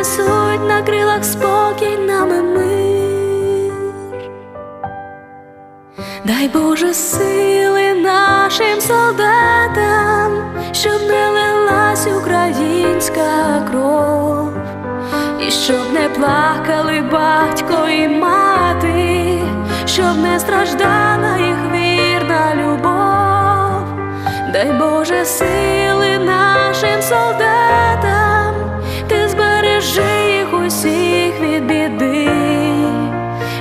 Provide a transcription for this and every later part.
несуть на крилах спокій нами мир. Дай Боже сили нашим солдатам, щоб не лилась українська кров, і щоб не плакали батько і мати, щоб не страждала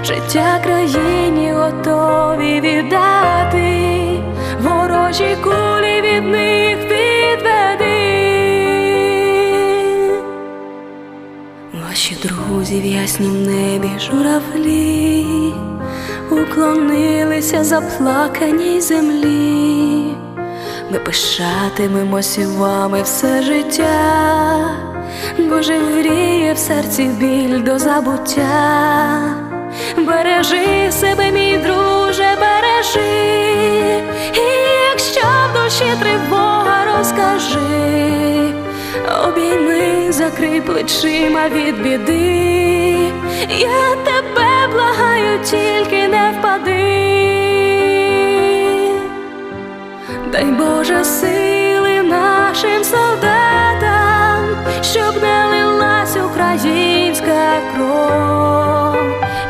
життя країні готові віддати, ворожі кулі від них відведи. Ваші друзі в яснім небі журавлі уклонилися заплаканій землі. Ми пишатимемося вами все життя, Боже вріє в серці біль до забуття. Бережи себе, мій друже, бережи, і якщо в душі тривога, розкажи, обійми, закрий плечима від біди, я тебе благаю, тільки не впади. Дай Боже сили нашим солдатам, щоб не лилась українська кров,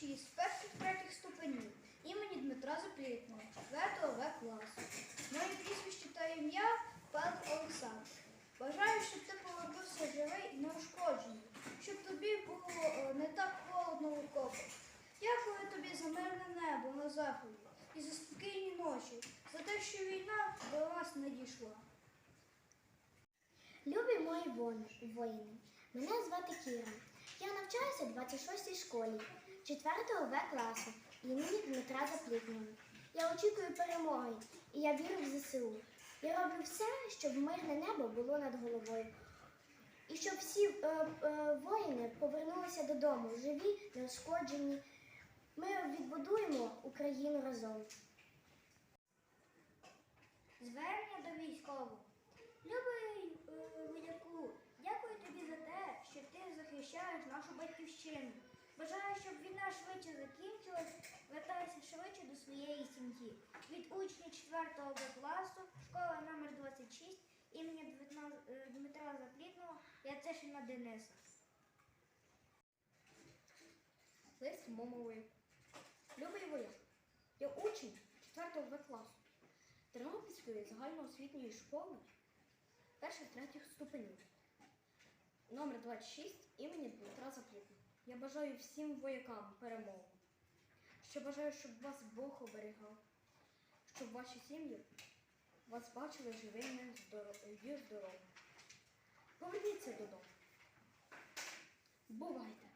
26 перших третіх ступенів імені Дмитра Заплітного, 4 В класу. Моє прізвище та ім'я Петр Олександр. Бажаю, щоб ти повернувся живий і неушкоджений, щоб тобі було е, не так холодно в окопах. Дякую тобі за мирне небо на заході і за спокійні ночі, за те, що війна до нас не дійшла. Любі мої воїни, мене звати Кіра. Я навчаюся в 26-й школі 4 В класу імені Дмитра Заплітного. Я очікую перемоги і я вірю в ЗСУ. Я роблю все, щоб мирне небо було над головою. І щоб всі е, е, воїни повернулися додому, живі, неушкоджені. Ми відбудуємо Україну разом. Звернення до військового. Любий е, вояку, дякую тобі за те, що ти захищаєш нашу батьківщину. Бажаю, щоб війна швидше закінчилась, вертайся швидше до своєї сім'ї. Від учня 4 класу, школа номер 26 імені Дмитра, е, Заплітного, Яцешина Дениса. Лист мовою. Любий вояк. Я учень 4 В класу Тернопільської загальноосвітньої школи перших третіх ступенів. Номер 26 імені Дмитра Заплітного. Я бажаю всім воякам перемоги. Ще бажаю, щоб вас Бог оберігав, щоб ваші сім'ї вас бачили живими здоровими. Поверніться додому. Бувайте!